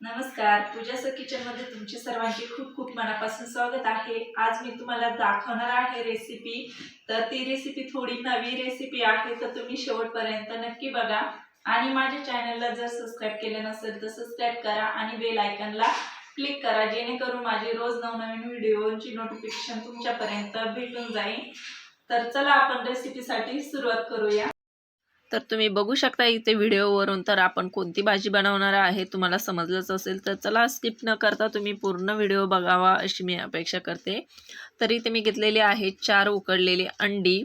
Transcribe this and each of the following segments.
नमस्कार. पूजाचं किचनमध्ये तुमचे सर्वांचे खूप खूप मनापासून स्वागत आहे. आज मी तुम्हाला दाखवणार आहे रेसिपी तर ती रेसिपी थोडी नवी रेसिपी आहे तर तुम्ही शेवटपर्यंत नक्की बघा. आणि माझ्या चॅनलला जर सबस्क्राईब केलं नसेल तर सबस्क्राईब करा आणि बेल आयकनला क्लिक करा जेणेकरून माझे रोज नवनवीन व्हिडिओची नोटिफिकेशन तुमच्यापर्यंत भेटून जाईल. तर चला आपण रेसिपीसाठी सुरुवात करूया. तर तुम्ही बघू शकता इथे व्हिडिओवरून. तर आपण कोणती भाजी बनवणार आहे तुम्हाला समजलंच असेल तर चला स्किप न करता तुम्ही पूर्ण व्हिडिओ बघावा अशी मी अपेक्षा करते. तर इथे मी घेतलेली आहे चार उकडलेली अंडी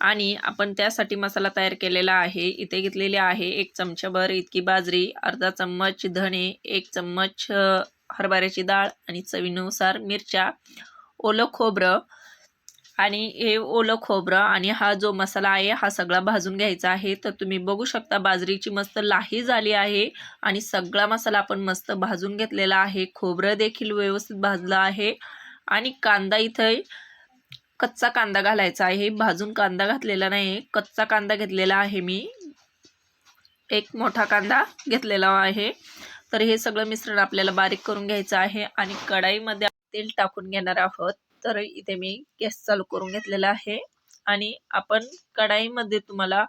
आणि आपण त्यासाठी मसाला तयार केलेला आहे. इथे घेतलेले आहे एक चमचाभर इतकी बाजरी अर्धा चम्मच धणे एक चम्मच हरभऱ्याची डाळ आणि चवीनुसार मिरच्या ओलं खोबरं आणि हे ओलं खोबरं आणि हा जो मसाला आहे हा सगळा भाजून घ्यायचा आहे. तर तुम्ही बघू शकता बाजरीची मस्त लाही झाली आहे आणि सगळा मसाला आपण मस्त भाजून घेतलेला आहे. खोबरं देखील व्यवस्थित भाजलं आहे. आणि कांदा इथे कच्चा कांदा घालायचा आहे. भाजून कांदा घातलेला नाही कच्चा कांदा घेतलेला आहे मी. एक मोठा कांदा घेतलेला आहे. तर हे सगळं मिश्रण आपल्याला बारीक करून घ्यायचं आहे आणि कढाईमध्ये तेल टाकून घेणार आहोत. तर इथे मी गॅस चालू करून घेतलेला आहे. आणि आपण कढाईमध्ये तुम्हाला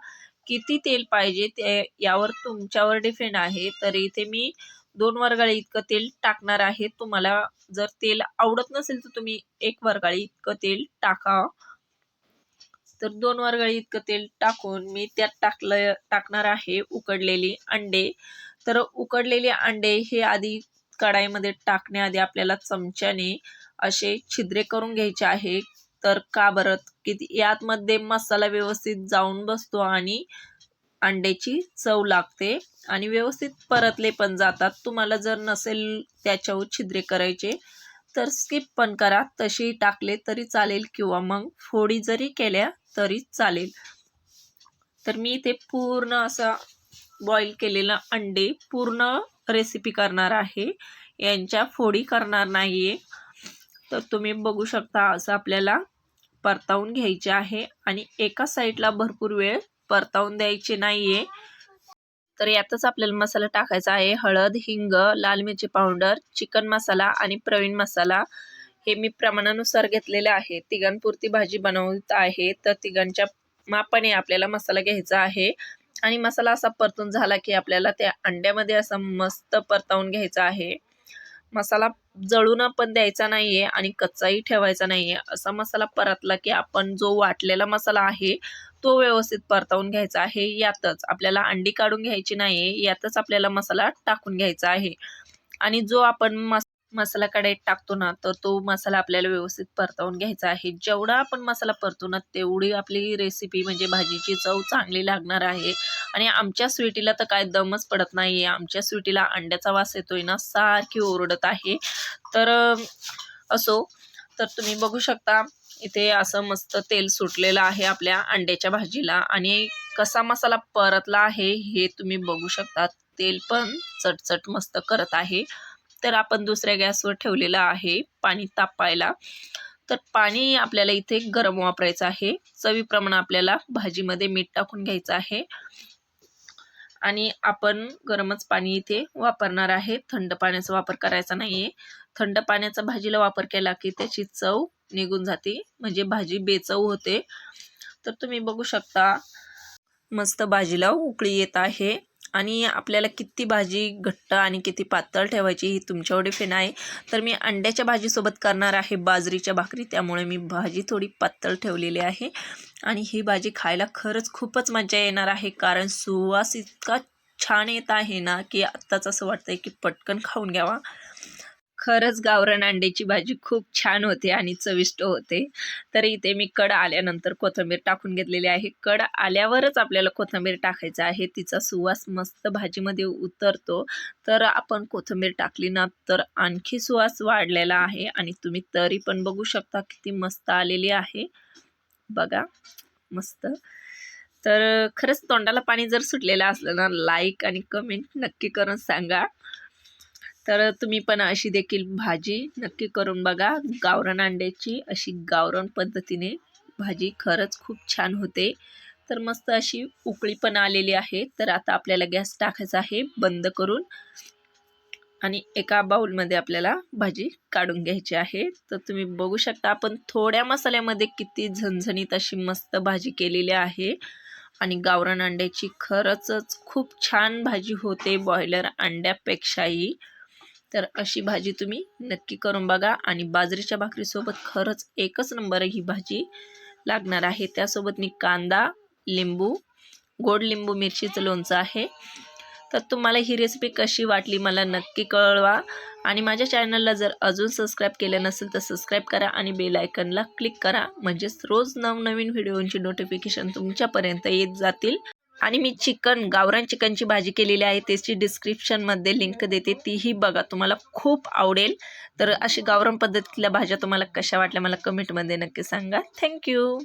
किती तेल पाहिजे ते यावर तुमच्यावर डिपेंड आहे. तर इथे मी दोन वरगाळी इतकं तेल टाकणार आहे. तुम्हाला जर तेल आवडत नसेल तर तुम्ही एक वरगाळी इतकं तेल टाका. तर दोन वरगाळी इतकं तेल टाकून मी त्यात टाकलं टाकणार आहे उकडलेली अंडे. तर उकडलेले अंडे हे आधी कढाईमध्ये टाकण्याआधी आपल्याला चमच्याने असे छिद्रे करून घ्यायचे आहे तर का बरं? की यातमध्ये मसाला व्यवस्थित जाऊन बसतो आणि अंड्याची चव लागते. आणि व्यवस्थित परतले पण जातात. तुम्हाला जर नसेल त्याच्यावर छिद्रे करायचे तर स्किप पण करा. तसेही टाकले तरी चालेल किंवा मग फोडी जरी केल्या तरी चालेल. तर मी इथे पूर्ण असा बॉईल केलेला अंडे पूर्ण रेसिपी करणार आहे. यांच्या फोडी करणार नाही आहे तर तुम्ही बघू शकता असं आपल्याला परतावून घ्यायचे आहे आणि एका साईडला भरपूर वेळ परतावून द्यायचे नाही आहे तर यातच आपल्याला मसाला टाकायचा आहे. हळद हिंग लाल मिरची पावडर चिकन मसाला आणि प्रवीण मसाला. हे मी प्रमाणानुसार घेतलेले आहे. तिघांपुरती भाजी बनवत आहे. तर तिघांच्या मापाने आपल्याला मसाला घ्यायचा आहे. आणि मसाला असा परतून झाला की आपल्याला त्या अंड्यामध्ये असं मस्त परतावून घ्यायचा आहे. मसाला जळून पण द्यायचा नाहीये आणि कच्चाही ठेवायचा नाहीये. असा मसाला परतला की आपण जो वाटलेला मसाला आहे तो व्यवस्थित परतावून घ्यायचा आहे. यातच आपल्याला अंडी काढून घ्यायची नाहीये यातच आपल्याला मसाला टाकून घ्यायचा आहे. आणि जो आपण मस मसाला कढईत टाकतो ना तर तो मसाला आपल्याला व्यवस्थित परतवून घ्यायचा आहे. जेवढा आपण मसाला परतो ना तेवढी आपली रेसिपी म्हणजे भाजीची चव चांगली लागणार आहे. आणि आमच्या स्वीटीला तर काय दमच पडत नाही आहे आमच्या स्वीटीला अंड्याचा वास येतोय ना सारखी ओरडत आहे. तर असो तर तुम्ही बघू शकता इथे असं मस्त तेल सुटलेलं आहे आपल्या अंड्याच्या भाजीला. आणि कसा मसाला परतला आहे हे तुम्ही बघू शकता. तेल पण चटचट मस्त करत आहे. तर आपण दुसऱ्या गॅसवर ठेवलेलं आहे पाणी तापायला. तर पाणी आपल्याला इथे गरम वापरायचं आहे. चवीप्रमाणे आपल्याला भाजीमध्ये मीठ टाकून घ्यायचं आहे. आणि आपण गरमच पाणी इथे वापरणार आहे. थंड पाण्याचा वापर करायचा नाही आहे थंड पाण्याचा भाजीला वापर केला की त्याची चव निघून जाते. म्हणजे भाजी बेचव होते. तर तुम्ही बघू शकता मस्त भाजीला उकळी येत आहे. आणि आपल्याला किती भाजी घट्ट आणि किती पातळ ठेवायची ही तुमच्या डिफेन आहे. तर मी अंड्याच्या भाजीसोबत करणार आहे बाजरीच्या भाकरी. त्यामुळे मी भाजी थोडी पातळ ठेवलेली आहे. आणि ही भाजी खायला खरंच खूपच मजा येणार आहे. कारण सुवास इतका छान येत आहे ना की आत्ताच असं वाटतंय की पटकन खाऊन घ्यावा. खरंच गावरण अंड्याची भाजी खूप छान होते आणि चविष्ट होते. तर इथे मी कड आल्यानंतर कोथिंबीर टाकून घेतलेली आहे. कड आल्यावरच आपल्याला कोथिंबीर टाकायचं आहे. तिचा सुवास मस्त भाजीमध्ये उतरतो. तर आपण कोथिंबीर टाकली ना तर आणखी सुवास वाढलेला आहे आणि तुम्ही तरी पण बघू शकता किती मस्त आलेली आहे. बघा मस्त. तर खरंच तोंडाला पाणी जर सुटलेलं असलं ना लाईक आणि कमेंट नक्की करून सांगा. तर तुम्ही पण अशी देखील भाजी नक्की करून बघा. गावरण अंड्याची अशी गावरण पद्धतीने भाजी खरंच खूप छान होते. तर मस्त अशी उकळी पण आलेली आहे. तर आता आपल्याला गॅस टाकायचा आहे बंद करून. आणि एका बाउलमध्ये आपल्याला भाजी काढून घ्यायची आहे. तर तुम्ही बघू शकता आपण थोड्या मसाल्यामध्ये किती झणझणीत अशी मस्त भाजी केलेली आहे. आणि गावरण अंड्याची खरंच खूप छान भाजी होते बॉयलर अंड्यापेक्षाही. तर अशी भाजी तुम्ही नक्की करून बघा. आणि बाजरीच्या भाकरीसोबत खरंच एकच नंबर ही भाजी लागणार आहे. त्यासोबत मी कांदा लिंबू गोड लिंबू मिरचीचं लोणचं आहे. तर तुम्हाला ही रेसिपी कशी वाटली मला नक्की कळवा. आणि माझ्या चॅनलला जर अजून सबस्क्राईब केलं नसेल तर सबस्क्राईब करा आणि बेल आयकनला क्लिक करा. म्हणजेच रोज नवनवीन व्हिडिओंची नोटिफिकेशन तुमच्यापर्यंत येत जातील. आणि मी चिकन गावरान चिकनची भाजी केलेली आहे. त्याची डिस्क्रिप्शनमध्ये लिंक देते. तीही बघा. तुम्हाला खूप आवडेल. तर अशी गावरान पद्धतीतल्या भाज्या तुम्हाला कशा वाटल्या मला कमेंटमध्ये नक्की सांगा. थँक्यू